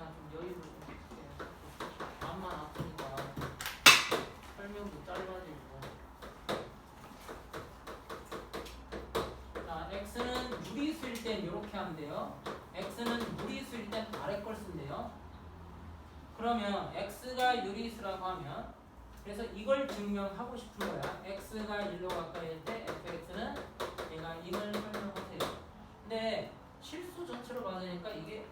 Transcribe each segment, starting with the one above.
내가 좀 여유를 좀 줄게. 마음만 아프니까 설명도 짧아지고. 자, x는 무리수일 땐 이렇게 돼요. x는 무리수일 땐 아래 걸 쓴대요. 그러면 x가 유리수라고 하면 그래서 이걸 증명하고 싶은 거야. x가 1로 가까이일 때 fx는 얘가 이걸 설명하세요. 근데 실수 전체로 받으니까 이게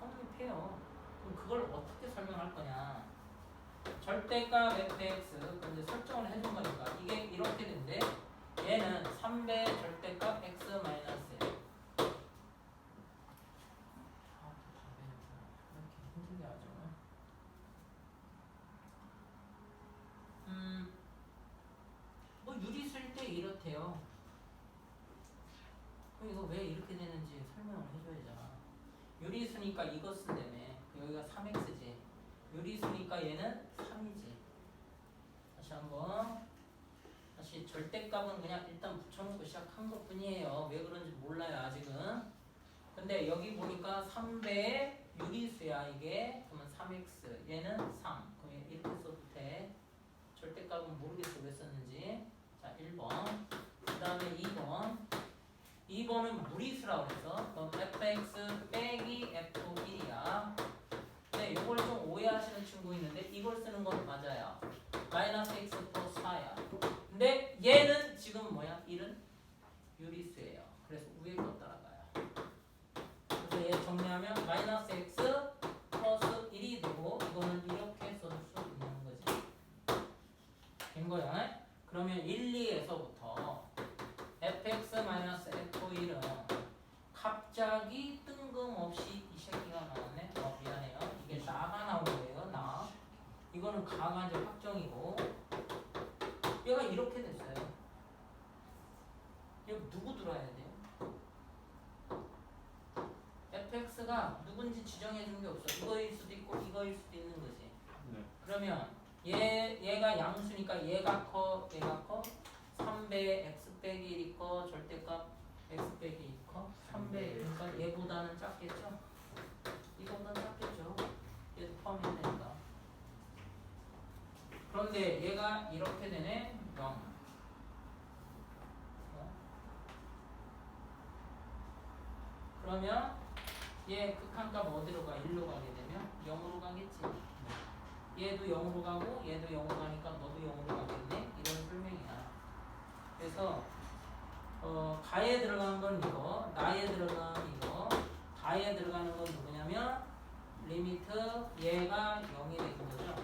성립해요. 그럼 그걸 어떻게 설명할 거냐? 절대값 fx 근데 설정을 해준 거니까 이게 이렇게 된대. 얘는 3배 절대값 x 마이너스 1. 아. 음, 뭐 유리수일 때 이렇대요. 그럼 이거 왜 이렇게 되는지 설명을 해줘야잖아. 유리수니까 이거 쓴다며. 여기가 3x지. 유리수니까 얘는 3이지. 다시 한번. 다시 절대값은 그냥 일단 붙여놓고 시작한 것 뿐이에요. 왜 그런지 몰라요, 아직은. 근데 여기 보니까 3배의 유리수야, 이게. 그러면 3x. 얘는 3. 그럼 이렇게 써도 돼. 절대값은 모르겠어 왜 썼는지 자 1번 그 다음에 2번 2번은 무리수라고 해서 fx 빼기 f1이야. 네 이걸 좀 오해하시는 친구 있는데 이걸 쓰는 건 맞아요. 마이너스 x 플러스 4야. 근데 얘는 지금 뭐야? 1은 유리수예요. 그래서 위에 거 따라가요. 그래서 얘 정리하면 마이너스 x 플러스 1이 되고 이거는 이렇게 써줄 수 있는 거지. 된 거야. 그러면 1, 2에서부터 fx-f1은 갑자기 뜬금없이 이 새끼가 나왔네. 어, 미안해요. 이게 나가 나온 거예요. 나. 이거는 강아지 확정이고 얘가 이렇게 됐어요. 이거 누구 들어야 돼요? fx가 누군지 지정해 준 게 없어. 이거일 수도 있고 이거일 수도 있는 거지. 네. 그러면 얘 얘가 양수니까 얘가 커 얘가 커 3배 x 빼기 1이 커 절대값 x 빼기 2커 3배 그러니까 얘보다는 작겠죠? 이거보다는 작겠죠? 얘도 포함해야 되니까 그런데 얘가 이렇게 되네. 0 어? 그러면 얘 극한값 어디로 가? 1로 가게 되면 0으로 가겠지. 얘도 0으로 가고 얘도 0으로 가니까 너도 0으로 가겠네. 이런 설명이야. 그래서 어, 가에 들어가는 건 이거 나에 들어가는 이거 다에 들어가는 건 누구냐면 리미트 얘가 0이 되는 거죠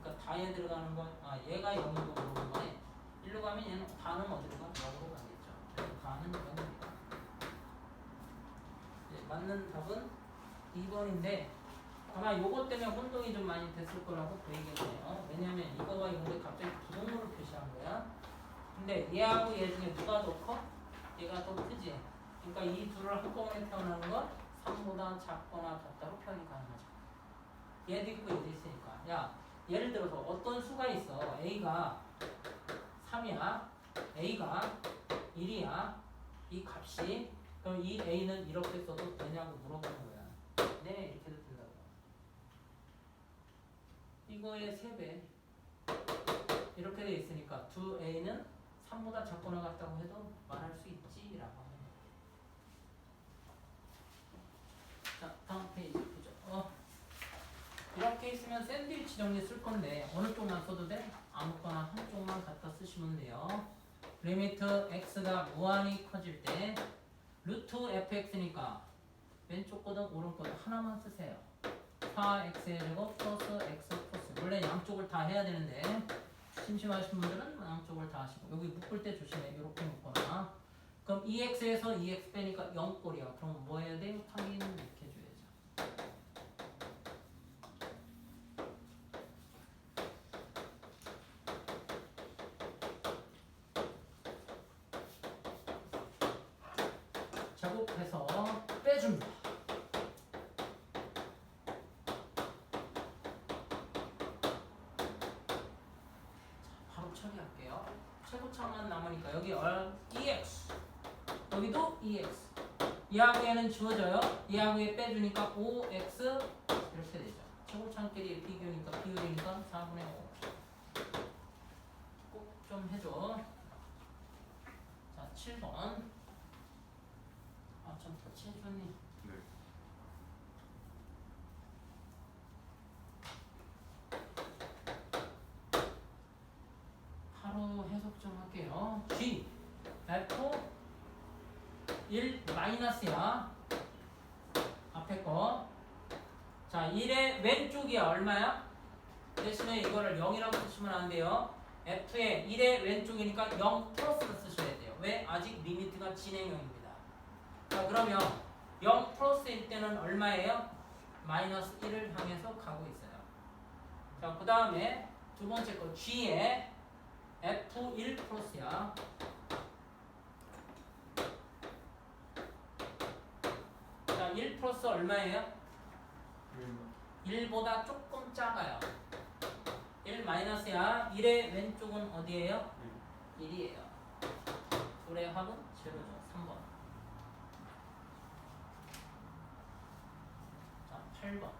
그러니까 다에 들어가는 건 아, 얘가 0이고 그러는 거네 1로 가면 얘는 다는 어디로 가? 0으로 가겠죠 그래서 다는 0입니다 이제 맞는 답은 2번인데 아마 요것 때문에 혼동이 좀 많이 됐을 거라고 보이겠네요. 왜냐면 이거와 이거를 갑자기 부동으로 표시한 거야. 근데 얘하고 얘 중에 누가 더 커? 얘가 더 크지. 그러니까 이 둘을 한꺼번에 태어나는 건 3보다 작거나 같다로 표현이 가능하죠. 얘도 있고 얘도 있으니까. 야, 예를 들어서 어떤 수가 있어. A가 3이야. A가 1이야. 이 값이. 그럼 이 A는 이렇게 써도 되냐고 물어보는 거야. 네, 이렇게 해도 된다고. 이거의 3배 이렇게 돼 있으니까 두 A는 3보다 작거나 같다고 해도 말할 수 있지 라고 하는 거예요. 자 다음 페이지 보죠. 어. 이렇게 있으면 샌드위치 정리 쓸 건데 어느 쪽만 써도 돼? 아무거나 한쪽만 갖다 쓰시면 돼요. 리미트 x가 무한히 커질 때 루트 fx니까 왼쪽 거든 오른쪽 거든 하나만 쓰세요. 4x의 제곱 플러스 x 플러스. 원래 양쪽을 다 해야 되는데 심심하신 분들은 양쪽을 다 하시고 여기 묶을 때 조심해 이렇게 묶거나. 그럼 2x에서 2x 빼니까 0꼴이야. 그럼 뭐 해야 돼? 확인 이렇게 해줘야죠. 작업해서 빼줍니다 바로 처리할게요. 최고차만 남으니까 여기 얼 EX 여기도 EX 얘는 지워져요. 얘 빼주니까 OX 이렇게 빼기 비교니까 비율이니까 4분의 5. 꼭 좀 해줘. 자, 7번. 아, 좀 터치 해줬니? 네. 바로 해석 좀 할게요. G F 1 마이너스야. 앞에 거. 자, 1의 왼쪽이 얼마야? 대신에 이거를 0이라고 쓰시면 안 돼요. F의 1의 왼쪽이니까 0 플러스를 쓰셔야 돼요. 왜? 아직 리미트가 진행형입니다. 자, 그러면 0 플러스일 때는 얼마예요? 마이너스 1을 향해서 가고 있어요. 자, 그 다음에 두 번째 거 G에 F1 플러스야. 자, 1 플러스 얼마예요? 1보다 조금 작아요. 1 마이너스야. 1의 왼쪽은 어디예요? 1이에요. 둘의 합은 제로죠. 3번. 자, 8번.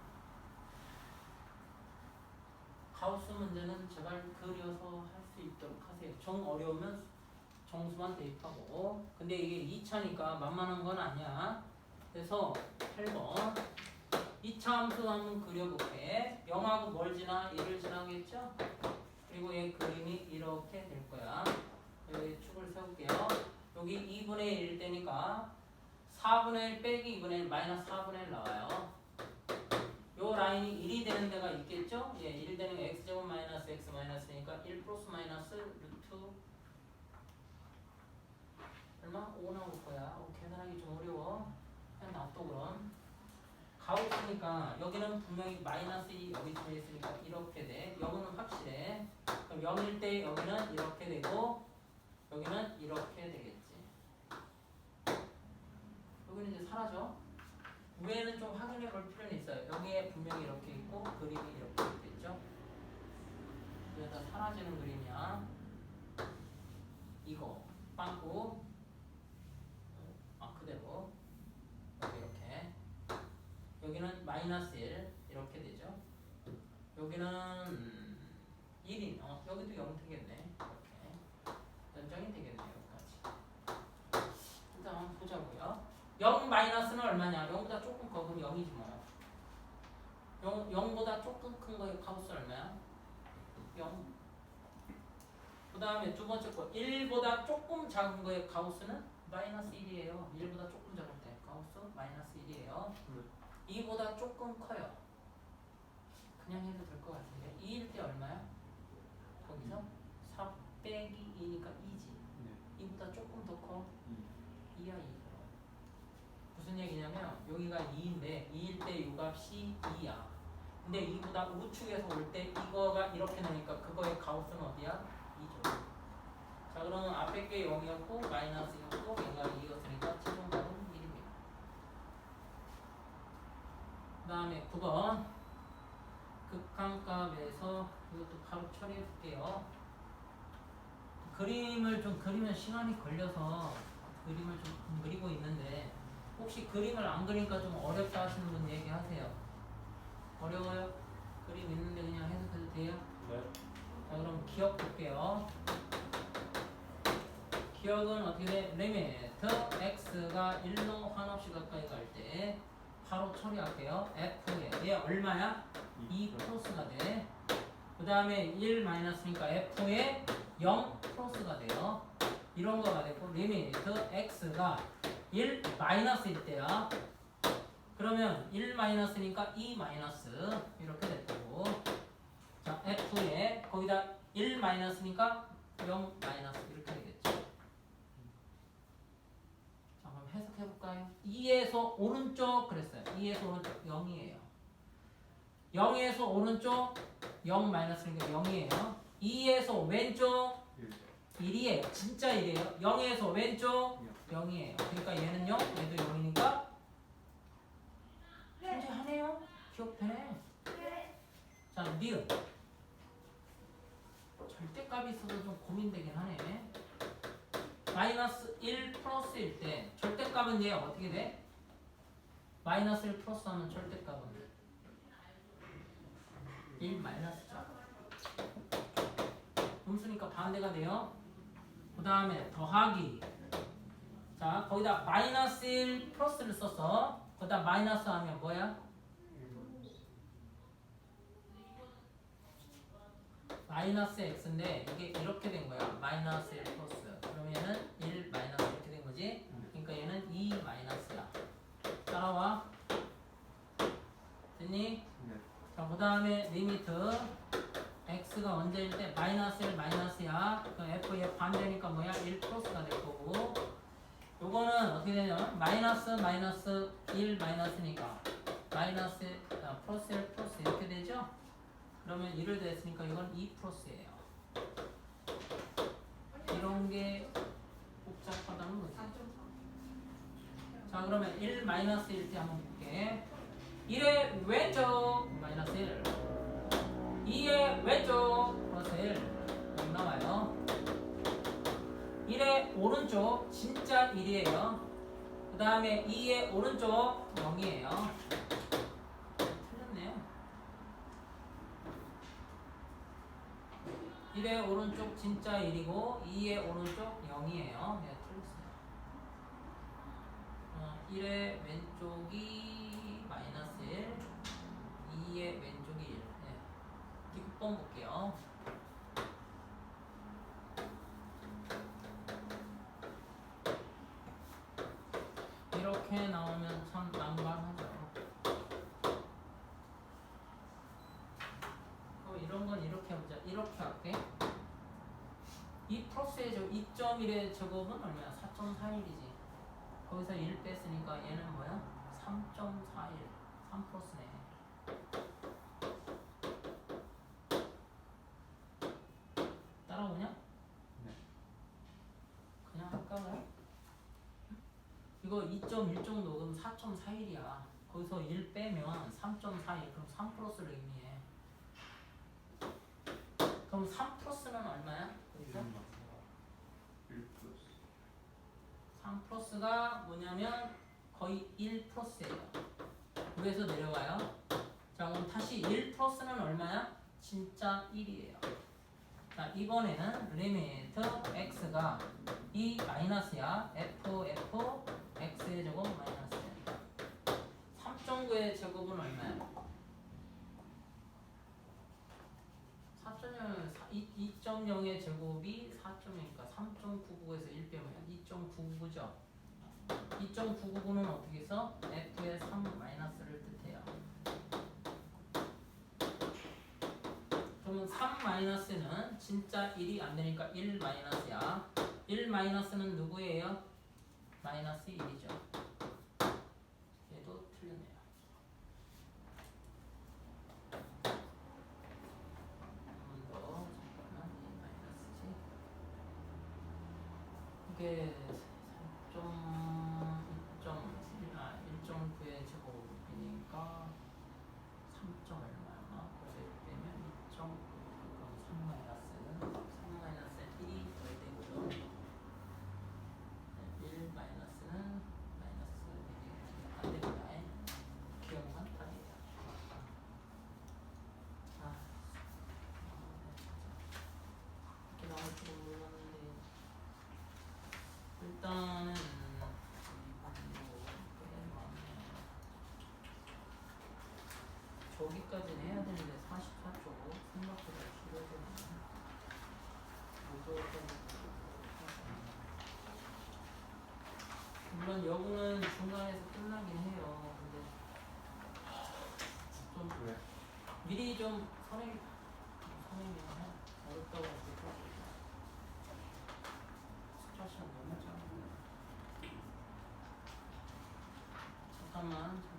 가우스 문제는 제발 그려서 할 수 있도록 하세요. 정 어려우면 정수만 대입하고. 근데 이게 2차니까 만만한 건 아니야. 그래서 8번. 2차 함수 한번 그려볼게. 0하고 뭘 지나? 1을 지나겠죠? 그리고 얘 그림이 이렇게 될 거야. 여기 축을 세울게요. 여기 2분의 1 되니까 4분의 1 빼기 2분의 1 마이너스 4분의 1 나와요. 요 라인이 1이 되는 데가 있겠죠? 예, 1 되는 게 x제곱 마이너스 x 마이너스니까 1 플러스 마이너스 루트 얼마? 5 나올 거야. 어, 계산하기 좀 어려워. 그냥 놔둬 그럼. 가우스니까 여기는 분명히 마이너스 2 여기 들어 있으니까 이렇게 돼. 여기는 확실해. 그럼 0일 때 여기는 이렇게 되고 여기는 이렇게 되겠지. 여기는 이제 사라져. 위에는 좀 확인해 볼 필요는 있어요. 여기에 분명히 이렇게 있고 그림이 이렇게 돼 있죠. 이게 다 사라지는 그림이야. 이거 빵꾸 아 그대로 여기 이렇게 여기는 마이너스 1 이렇게 되죠. 여기는 1인 어 여기도 0 되겠네 이렇게 연장이 되겠네 여기까지. 일단 보자고요. 0 마이너스는 얼마냐? 0보다 조금 커 그럼 0이지 뭐. 0, 0보다 조금 큰 거의 카우스 얼마야? 0. 그 다음에 두 번째 거 1보다 조금 작은 거의 가우스는 마이너스 1이에요. 1보다 조금 작을 때 가우스 마이너스 1이에요. 2보다 조금 커요. 그냥 해도 될 것 같은데 2일 때 얼마야? 거기서 4 빼기 2니까 2지. 2보다 조금 더 커. 2야 2. 무슨 얘기냐면 여기가 2인데 2일 때 요 값이 2야. 근데 2보다 우측에서 올 때 이거가 이렇게 나니까 그거의 가우스는 어디야? 2죠. 자 그러면 앞에 게 0이었고 마이너스였고 얘가 2였으니까 최종값은 1입니다. 그 다음에 9번 극한값에서 이것도 바로 처리해 볼게요. 그림을 좀 그리면 시간이 걸려서 그림을 좀 그리고 있는데 혹시 그림을 안 그리니까 좀 어렵다 하시는 분 얘기하세요. 어려워요? 그림 있는데 그냥 해석해도 돼요? 자 그럼 기억 볼게요. 기억은 어떻게 돼? 리미트 x가 1로 한없이 가까이 갈때 바로 처리할게요. f에 얘 얼마야? 2 플러스가 돼. 그 다음에 1 마이너스니까 f에 0 플러스가 돼요. 이런 거가 되고 리미트 x가 1 마이너스일 때야. 그러면 1 마이너스니까 2 마이너스 이렇게 될 거고. 자, f에 거기다 1 마이너스니까 0 마이너스 이렇게 되겠죠. 자, 그럼 해석해 볼까요? 2에서 오른쪽 그랬어요. 2에서 오른쪽 0이에요. 0에서 오른쪽 0 마이너스니까 0이에요. 2에서 왼쪽 1이에요. 진짜 1이에요. 0에서 왼쪽 0이에요. 그러니까 얘는 0, 얘도 0이니까 존재하네요. 기억되네. 자, 니은. 절대값이 있어서 좀 고민되긴 하네. 마이너스 1 플러스일 때 절대값은 얘 어떻게 돼? 마이너스 1 플러스 하면 절대값은 1 마이너스죠. 음수니까 반대가 돼요. 그 다음에 더하기. 자, 거기다 마이너스 1 플러스를 썼어. 거기다 마이너스 하면 뭐야? 마이너스 x인데 이게 이렇게 된 거야. 마이너스 1 플러스. 그러면은 1 마이너스 이렇게 된 거지. 그러니까 얘는 2 마이너스야. 따라와. 됐니? 네. 자, 그 다음에 리미트 x가 언제일 때 마이너스 1 마이너스야. 그 f의 반대니까 뭐야? 1 플러스가 될 거고. 요거는 어떻게 되냐면 마이너스 마이너스 1 마이너스니까 마이너스 아, 플러스 1 플러스 이렇게 되죠? 그러면 1을 더했으니까 이건 2 플러스예요. 이런 게 복잡하다는 거지. 자 그러면 1 마이너스 1 때 한번 볼게. 1의 왼쪽 마이너스 1 2의 왼쪽 플러스 1 여기 나와요. 1의 오른쪽 진짜 1이에요. 그 다음에 2의 오른쪽 0이에요 틀렸네요 1의 오른쪽 진짜 1이고 2의 오른쪽 0이에요 네 틀렸어요 어, 1의 왼쪽이 마이너스 1, 2의 왼쪽이 1. 네. 뒷번 볼게요. 이렇게 나오면 참 난감하죠. 어, 이런 건 이렇게 해보자. 이렇게 할게. 이 플러스의 저 2.1의 제곱은 얼마야? 4.41이지. 거기서 1 뺐으니까 얘는 뭐야? 3.41 3 플러스네 따라오냐? 네. 그냥 할까요? 이거 2.1 정도 그럼 4.41이야 거기서 1 빼면 3.41 그럼 3 플러스를 의미해 그럼 3 플러스는 얼마야? 거기서? 1 플러스 3 플러스가 뭐냐면 거의 1 플러스예요. 위에서 내려가요. 자 그럼 다시 1 플러스는 얼마야? 진짜 1이에요. 자 이번에는 리미트 x가 2 마이너스야. f f x의 제곱 마이너스 3.9의 제곱은 얼마야? 4.0, 2.0의 제곱이 4.0이니까 3.99에서 1 빼면 2.99죠. 2.999는 어떻게 써? f의 3 마이너스를 뜻해요. 그러면 3 마이너스는 진짜 1이 안 되니까 1 마이너스야. 1 마이너스는 누구예요? 마이너스 1이죠. 얘도 틀렸네요. 한 번 더. 잠깐만. 이 마이너스지. 이 40까지는 해야 되는데 44쪽 생각보다 길어지네. 물론 여분은 중간에서 끝나긴 해요. 근데 좀 왜? 미리 좀 선행 선행이나 어렵다고 할때 숫자 시간 너무 짧아. 잠깐만.